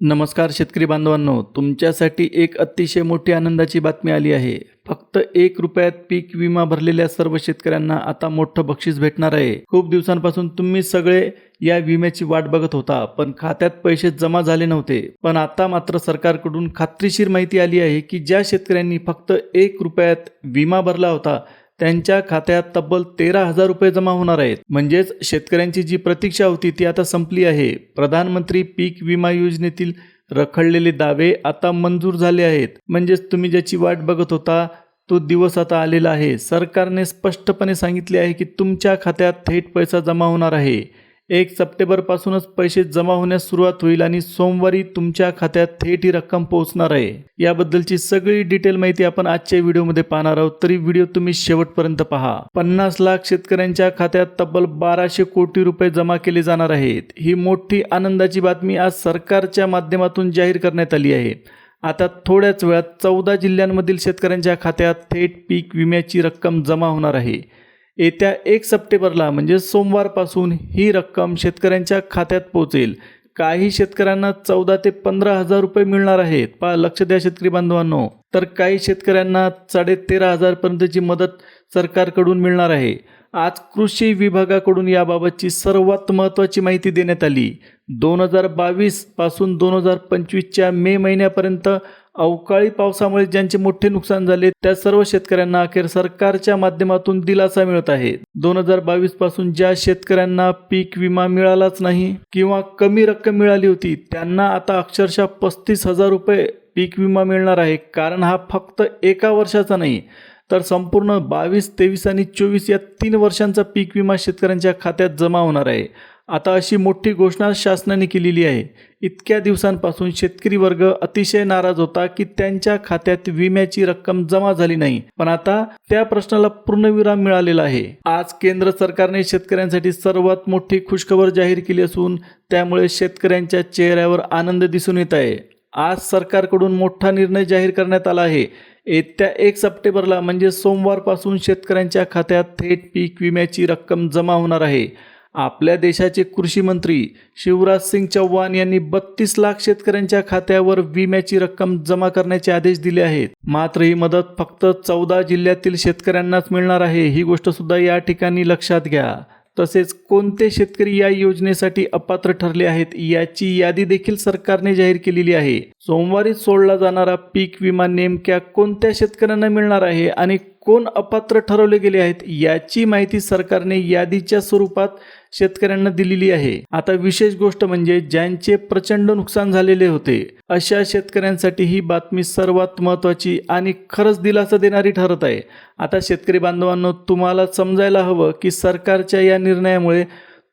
नमस्कार शेतकरी बांधवांनो तुमच्यासाठी एक अतिशय मोठी आनंदाची बातमी आली आहे. फक्त एक रुपयात पीक विमा भरलेल्या सर्व शेतकऱ्यांना आता मोठं बक्षीस भेटणार आहे. खूप दिवसांपासून तुम्ही सगळे या विम्याची वाट बघत होता पण खात्यात पैसे जमा झाले नव्हते. पण आता मात्र सरकारकडून खात्रीशीर माहिती आली आहे की ज्या शेतकऱ्यांनी फक्त एक रुपयात विमा भरला होता त्यांच्या खात्यात तब्बल तेरा हजार रुपये जमा होणार आहेत. म्हणजेच शेतकऱ्यांची जी प्रतीक्षा होती ती आता संपली आहे. प्रधानमंत्री पीक विमा योजनेतील रखडलेले दावे आता मंजूर झाले आहेत. म्हणजेच तुम्ही ज्याची वाट बघत होता तो दिवस आता आलेला आहे. सरकारने स्पष्टपणे सांगितले आहे की तुमच्या खात्यात थेट पैसा जमा होणार आहे. एक सप्टेंबरपासूनच पैसे जमा होण्यास सुरुवात होईल आणि सोमवारी तुमच्या खात्यात थेट ही रक्कम पोहोचणार आहे. याबद्दलची सगळी डिटेल माहिती आपण आजच्या व्हिडिओमध्ये पाहणार आहोत. तरी व्हिडिओ तुम्ही शेवटपर्यंत पहा. पन्नास लाख शेतकऱ्यांच्या खात्यात तब्बल बाराशे कोटी रुपये जमा केले जाणार आहेत. ही मोठी आनंदाची बातमी आज सरकारच्या माध्यमातून जाहीर करण्यात आली आहे. आता थोड्याच वेळात चौदा जिल्ह्यांमधील शेतकऱ्यांच्या खात्यात थेट पीक विम्याची रक्कम जमा होणार आहे. येत्या एक सप्टेंबरला म्हणजे सोमवारपासून ही रक्कम शेतकऱ्यांच्या खात्यात पोहोचेल. काही शेतकऱ्यांना चौदा ते पंधरा हजार रुपये मिळणार आहेत. पहा लक्ष द्या शेतकरी बांधवांनो. तर काही शेतकऱ्यांना साडे तेरा हजारपर्यंतची मदत सरकारकडून मिळणार आहे. आज कृषी विभागाकडून याबाबतची सर्वात महत्त्वाची माहिती देण्यात आली. दोन हजार बावीसपासून दोन हजार पंचवीसच्या मे महिन्यापर्यंत अवकाळी पावसामुळे ज्यांचे मोठे नुकसान झाले त्या सर्व शेतकऱ्यांना अखेर सरकारच्या माध्यमातून दिलासा मिळत आहे. दोन हजार बावीसपासून ज्या शेतकऱ्यांना पीक विमा मिळालाच नाही किंवा कमी रक्कम मिळाली होती त्यांना आता अक्षरशः पस्तीस हजार रुपये पीक विमा मिळणार आहे. कारण हा फक्त एका वर्षाचा नाही तर संपूर्ण बावीस तेवीस आणि चोवीस या तीन वर्षांचा पीक विमा शेतकऱ्यांच्या खात्यात जमा होणार आहे. आता अशी मोठी घोषणा शासनाने केलेली आहे. इतक्या दिवसांपासून शेतकरी वर्ग अतिशय नाराज होता की त्यांच्या खात्यात विम्याची रक्कम जमा झाली नाही. पण आता त्या प्रश्नाला पूर्णविराम मिळालेला आहे. आज केंद्र सरकारने शेतकऱ्यांसाठी सर्वात मोठी खुशखबर जाहीर केली असून त्यामुळे शेतकऱ्यांच्या चेहऱ्यावर आनंद दिसून येत आहे. आज सरकारकडून मोठा निर्णय जाहीर करण्यात आला आहे. येत्या एक सप्टेंबरला म्हणजे सोमवारपासून शेतकऱ्यांच्या खात्यात थेट पीक विम्याची रक्कम जमा होणार आहे. आपल्या देशाचे कृषी मंत्री शिवराज सिंग चौहान यांनी बत्तीस लाख शेतकऱ्यांच्या खात्यावर विम्याची रक्कम जमा करण्याचे आदेश दिले आहेत. मात्र ही मदत फक्त चौदा जिल्ह्यातील शेतकऱ्यांनाच मिळणार आहे ही गोष्ट सुद्धा या ठिकाणी लक्षात घ्या. तसेच कोणते शेतकरी या योजनेसाठी अपात्र ठरले आहेत याची यादी देखील सरकारने जाहीर केलेली आहे. सोमवारी सोडला जाणारा पीक विमा नेमक्या कोणत्या शेतकऱ्यांना मिळणार आहे आणि कोण अपात्र ठरवले गेले आहेत याची माहिती सरकारने यादीच्या स्वरूपात शेतकऱ्यांना दिलेली आहे. आता विशेष गोष्ट म्हणजे ज्यांचे प्रचंड नुकसान झालेले होते अशा शेतकऱ्यांसाठी ही बातमी सर्वात महत्त्वाची आणि खरंच दिलासा देणारी ठरत आहे. आता शेतकरी बांधवांनो तुम्हाला समजायला हवं की सरकारच्या या निर्णयामुळे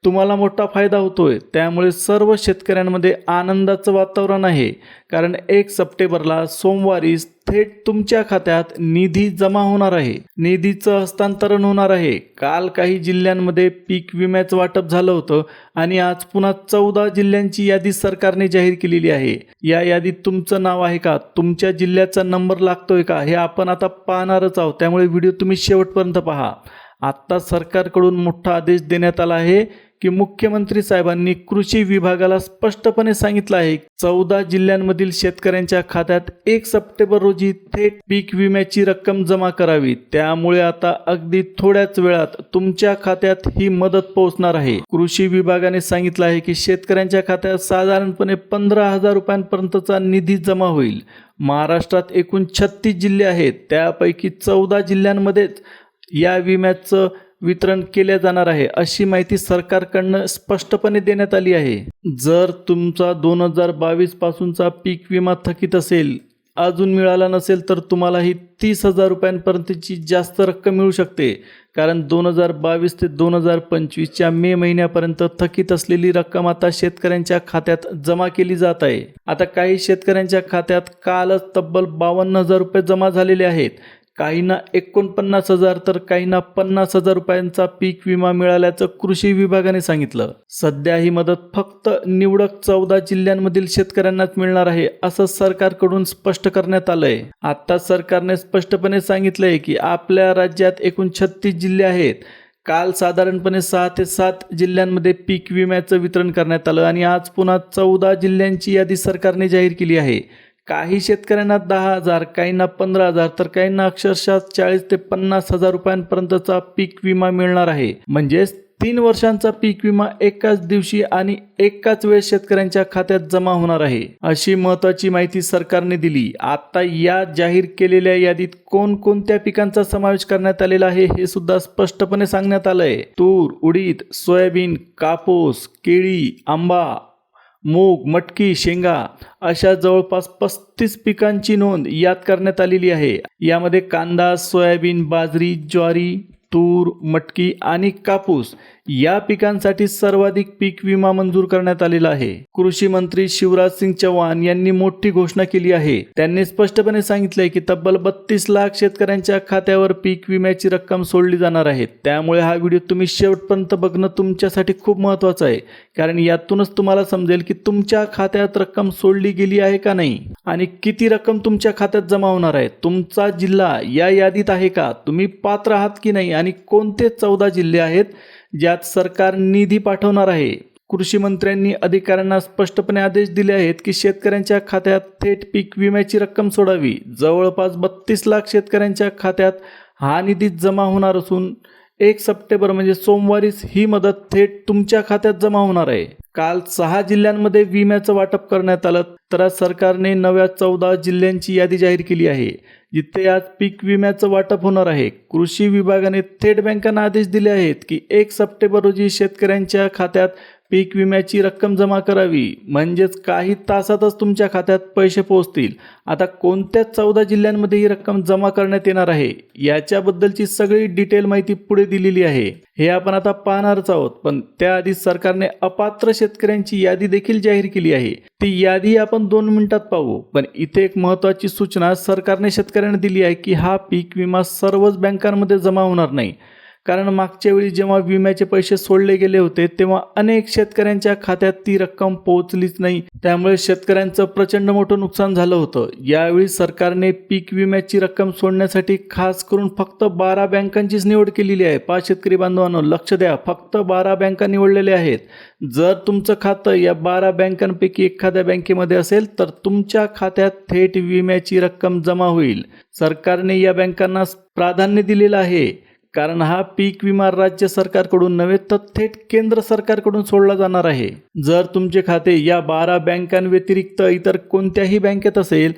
तुम्हाला मोठा फायदा होतोय. त्यामुळे सर्व शेतकऱ्यांमध्ये आनंदाचं वातावरण आहे. कारण एक सप्टेंबरला सोमवारी थेट तुमच्या खात्यात निधी जमा होणार आहे. निधीचं हस्तांतरण होणार आहे. काल काही जिल्ह्यांमध्ये पीक विम्याचं वाटप झालं होतं आणि आज पुन्हा चौदा जिल्ह्यांची यादी सरकारने जाहीर केलेली आहे. या यादीत तुमचं नाव आहे का? तुमच्या जिल्ह्याचा नंबर लागतोय का? हे आपण आता पाहणारच आहोत. त्यामुळे व्हिडिओ तुम्ही शेवटपर्यंत पहा. आत्ता सरकारकडून मोठा आदेश देण्यात आला आहे. की मुख्यमंत्री साहेबांनी कृषी विभागाला स्पष्टपणे सांगितलं आहे चौदा जिल्ह्यांमधील शेतकऱ्यांच्या खात्यात एक सप्टेंबर रोजी थेट पीक विम्याची रक्कम जमा करावी. त्यामुळे आता अगदी थोड्याच वेळात तुमच्या खात्यात ही मदत पोहोचणार आहे. कृषी विभागाने सांगितलं आहे की शेतकऱ्यांच्या खात्यात साधारणपणे पंधरा हजार रुपयांपर्यंतचा निधी जमा होईल. महाराष्ट्रात एकूण छत्तीस जिल्हे आहेत. त्यापैकी चौदा जिल्ह्यांमध्येच या विम्याचं वितरण केल्या जाणार आहे अशी माहिती सरकारकडनं स्पष्टपणे देण्यात आली आहे. जर तुमचा दोन हजार बावीस पासूनचा पीक विमा थकीत असेल अजून मिळाला नसेल तर तुम्हाला ही तीस हजार रुपयांपर्यंतची जास्त रक्कम मिळू शकते. कारण दोन हजार बावीस ते दोन हजार पंचवीसच्या मे महिन्यापर्यंत थकीत असलेली रक्कम आता शेतकऱ्यांच्या खात्यात जमा केली जात आहे. आता काही शेतकऱ्यांच्या खात्यात कालच तब्बल बावन्न हजार रुपये जमा झालेले आहेत. काहींना एकोणपन्नास हजार तर काहींना पन्नास हजार रुपयांचा पीक विमा मिळाल्याचं कृषी विभागाने सांगितलं. सध्या ही मदत फक्त निवडक चौदा जिल्ह्यांमधील शेतकऱ्यांनाच मिळणार आहे असं सरकारकडून स्पष्ट करण्यात आलंय. आता सरकारने स्पष्टपणे सांगितलंय की आपल्या राज्यात एकूण छत्तीस जिल्हे आहेत. काल साधारणपणे सहा ते सात जिल्ह्यांमध्ये पीक विम्याचं वितरण करण्यात आलं आणि आज पुन्हा चौदा जिल्ह्यांची यादी सरकारने जाहीर केली आहे. काही शेतकऱ्यांना दहा हजार काहींना पंधरा हजार तर काहींना अक्षरशः चाळीस ते पन्नास हजार रुपयांपर्यंतचा पीक विमा मिळणार आहे. म्हणजेच तीन वर्षांचा पीक विमा एकाच दिवशी आणि एकाच वेळेस शेतकऱ्यांच्या खात्यात जमा होणार आहे. अशी महत्वाची माहिती सरकारने दिली. आता या जाहीर केलेल्या यादीत कोणकोणत्या पिकांचा समावेश करण्यात आलेला आहे हे सुद्धा स्पष्टपणे सांगण्यात आलंय. तूर उडीद सोयाबीन कापूस केळी आंबा मूग मटकी शेंगा अशा जवळपास पस्तीस पिकांची नोंद यात करण्यात आलेली आहे. यामध्ये कांदा सोयाबीन बाजरी ज्वारी तूर मटकी आणि कापूस या पिकांसाठी सर्वाधिक पीक विमा मंजूर करण्यात आलेला आहे. कृषी मंत्री शिवराज सिंग चौहान यांनी मोठी घोषणा केली आहे. त्यांनी स्पष्टपणे सांगितले की तब्बल बत्तीस लाख शेतकऱ्यांच्या खात्यावर पीक विम्याची रक्कम सोडली जाणार आहे. त्यामुळे हा व्हिडिओ तुम्ही शेवटपर्यंत बघणं तुमच्यासाठी खूप महत्वाचं आहे. कारण यातूनच तुम्हाला समजेल की तुमच्या खात्यात रक्कम सोडली गेली आहे का नाही? आणि किती रक्कम तुमच्या खात्यात जमा होणार आहे? तुमचा जिल्हा या यादीत आहे का? तुम्ही पात्र आहात की नाही? आणि कोणते चौदा जिल्हे आहेत ज्यात सरकार निधी पाठवणार आहे? कृषी मंत्र्यांनी अधिकाऱ्यांना स्पष्टपणे आदेश दिले आहेत की शेतकऱ्यांच्या खात्यात थेट पीक विम्याची रक्कम सोडावी. जवळपास बत्तीस लाख शेतकऱ्यांच्या खात्यात हा निधी जमा होणार असून एक सप्टेंबर म्हणजे सोमवारीच ही मदत थेट तुमच्या खात्यात जमा होणार आहे. काल सहा जिल्ह्यांमध्ये विम्याचं वाटप करण्यात आलं तर आज सरकारने नव्या चौदा जिल्ह्यांची यादी जाहीर केली आहे. जिथे आज पीक विम्याचं वाटप होणार आहे. कृषी विभागाने थेट बँकांना आदेश दिले आहेत की एक सप्टेंबर रोजी शेतकऱ्यांच्या खात्यात पीक विम्याची रक्कम जमा करावी. म्हणजेच काही तासातच तुमच्या खात्यात पैसे पोहोचतील. आता कोणत्या चौदा जिल्ह्यांमध्ये ही रक्कम जमा करण्यात येणार आहे? याच्याबद्दलची सगळी डिटेल माहिती पुढे दिलेली आहे. हे आपण आता पाहणारच आहोत पण त्याआधी सरकारने अपात्र शेतकऱ्यांची यादी देखील जाहीर केली आहे. ती यादी आपण दोन मिनिटात पाहू. पण इथे एक महत्वाची सूचना सरकारने शेतकऱ्यांना दिली आहे की हा पीक विमा सर्वच बँकांमध्ये जमा होणार नाही. कारण मागच्या वेळी जेव्हा विम्याचे पैसे सोडले गेले होते तेव्हा अनेक शेतकऱ्यांच्या खात्यात ती रक्कम पोहोचलीच नाही. त्यामुळे शेतकऱ्यांचं प्रचंड मोठं नुकसान झालं होतं. यावेळी सरकारने पीक विम्याची रक्कम सोडण्यासाठी खास करून फक्त बारा बँकांचीच निवड केलेली आहे. पाच शेतकरी बांधवांनो लक्ष द्या. फक्त बारा बँका निवडलेल्या आहेत. जर तुमचं खातं या बारा बँकांपैकी एखाद्या बँकेमध्ये असेल तर तुमच्या खात्यात थेट विम्याची रक्कम जमा होईल. सरकारने या बँकांना प्राधान्य दिलेलं आहे. कारण हा पीक विमा राज्य सरकारकडून नव्हे तर थेट केंद्र सरकारकडून सोडला जाणार आहे. जर तुमचे खाते या बारा बँकांव्यतिरिक्त इतर कोणत्याही बँकेत असेल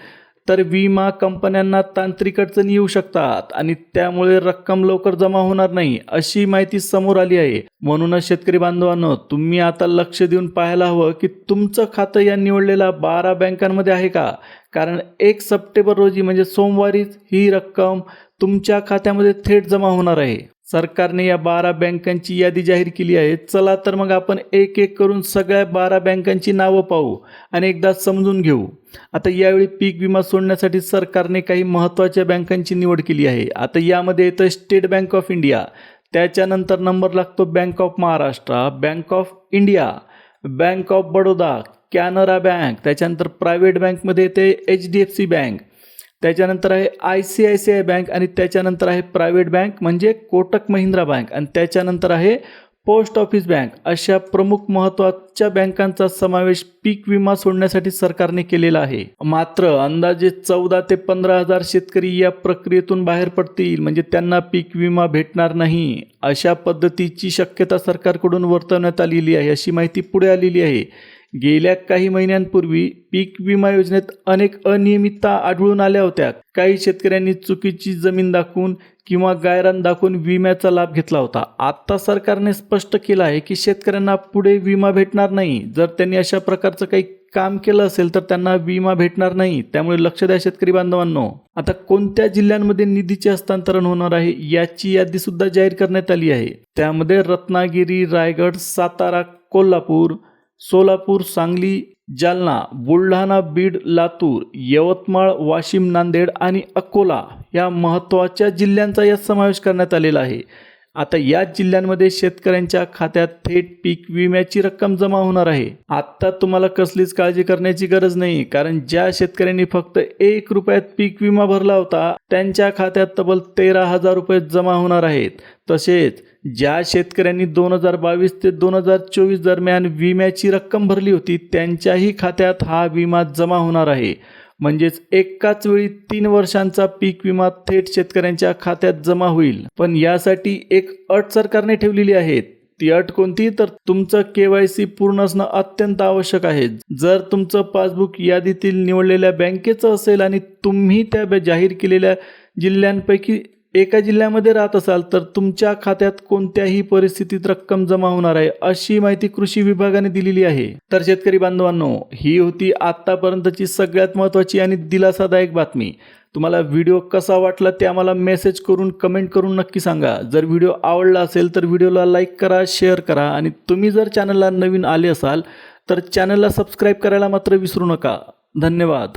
तर विमा कंपन्यांना तांत्रिक अडचणी येऊ शकतात आणि त्यामुळे रक्कम लवकर जमा होणार नाही अशी माहिती समोर आली आहे. म्हणूनच शेतकरी बांधवांनो तुम्ही आता लक्ष देऊन पाहायला हवं की तुमचं खातं या निवडलेल्या बारा बँकांमध्ये आहे का? कारण एक सप्टेंबर रोजी म्हणजे सोमवारीच ही रक्कम तुमच्या खात्यामध्ये थेट जमा होणार आहे. सरकारने या बारा बँकांची यादी जाहीर केली आहे. चला तर मग आपण एक एक करून सगळ्या बारा बँकांची नावं पाहू आणि एकदा समजून घेऊ. आता यावेळी पीक विमा सोडण्यासाठी सरकारने काही महत्त्वाच्या बँकांची निवड केली आहे. आता यामध्ये येतं स्टेट बँक ऑफ इंडिया. त्याच्यानंतर नंबर लागतो Bank of Maharashtra Bank of India Bank of Baroda Canara Bank त्याच्यानंतर प्रायव्हेट बँकमध्ये येते H D F C bank त्याच्यानंतर आहे I C I C I bank आणि त्याच्यानंतर आहे प्रायव्हेट बँक म्हणजे कोटक महिंद्रा बँक आणि त्याच्यानंतर आहे पोस्ट ऑफिस बँक. अशा प्रमुख महत्त्वाच्या बँकांचा समावेश पीक विमा सोडण्यासाठी सरकारने केलेला आहे. मात्र अंदाजे चौदा ते पंधरा हजार शेतकरी या प्रक्रियेतून बाहेर पडतील म्हणजे त्यांना पीक विमा भेटणार नाही. अशा पद्धतीची शक्यता सरकारकडून वर्तवण्यात आलेली आहे अशी माहिती पुढे आलेली आहे. गेल्या काही महिन्यांपूर्वी पीक विमा योजनेत अनेक अनियमितता आढळून आल्या होत्या. काही शेतकऱ्यांनी चुकीची जमीन दाखवून किंवा गायरान दाखवून विम्याचा लाभ घेतला होता. आता सरकारने स्पष्ट केलं आहे की शेतकऱ्यांना पुढे विमा भेटणार नाही. जर त्यांनी अशा प्रकारचं काही काम केलं असेल तर त्यांना विमा भेटणार नाही. त्यामुळे लक्ष द्या शेतकरी बांधवांनो. आता कोणत्या जिल्ह्यांमध्ये निधीचे हस्तांतरण होणार आहे याची यादी सुद्धा जाहीर करण्यात आली आहे. त्यामध्ये रत्नागिरी रायगड सातारा कोल्हापूर सोलापूर सांगली जालना बुलढाणा बीड लातूर यवतमाळ वाशिम नांदेड आणि अकोला या महत्त्वाच्या जिल्ह्यांचा यात समावेश करण्यात आलेला आहे. आता या जिल्ह्यांमध्ये शेतकऱ्यांच्या खात्यात थेट पीक विम्याची रक्कम जमा होणार आहे. आता तुम्हाला कसलीच काळजी करण्याची गरज नाही कारण ज्या शेतकऱ्यांनी फक्त एक रुपयात पीक विमा भरला होता त्यांच्या खात्यात तब्बल तेरा हजार रुपये जमा होणार आहेत. तसेच ज्या शेतकऱ्यांनी दोन हजार बावीस ते दोन हजार चोवीस दरम्यान विम्याची रक्कम भरली होती त्यांच्याही खात्यात हा विमा जमा होणार आहे. म्हणजेच एकाच वेळी तीन वर्षांचा पीक विमा थेट शेतकऱ्यांच्या खात्यात जमा होईल. पण यासाठी एक अट सरकारने ठेवलेली आहे. ती अट कोणती? तर तुमचं के वाय सी पूर्ण असणं अत्यंत आवश्यक आहे. जर तुमचं पासबुक यादीतील निवडलेल्या बँकेचं असेल आणि तुम्ही त्या ब- जाहीर केलेल्या जिल्ह्यांपैकी एका जिल्ह्यामध्ये राहत असाल तर तुमच्या खात्यात कोणत्याही परिस्थितीत रक्कम जमा होणार आहे अशी माहिती कृषी विभागाने दिलेली आहे. तर शेतकरी बांधवांनो ही होती आतापर्यंतची सगळ्यात महत्त्वाची आणि दिलासादायक बातमी. तुम्हाला व्हिडिओ कसा वाटला ते आम्हाला मेसेज करून कमेंट करून नक्की सांगा. जर व्हिडिओ आवडला असेल तर व्हिडिओला लाईक करा शेअर करा आणि तुम्ही जर चॅनलला नवीन आले असाल तर चॅनलला सबस्क्राईब करायला मात्र विसरू नका. धन्यवाद.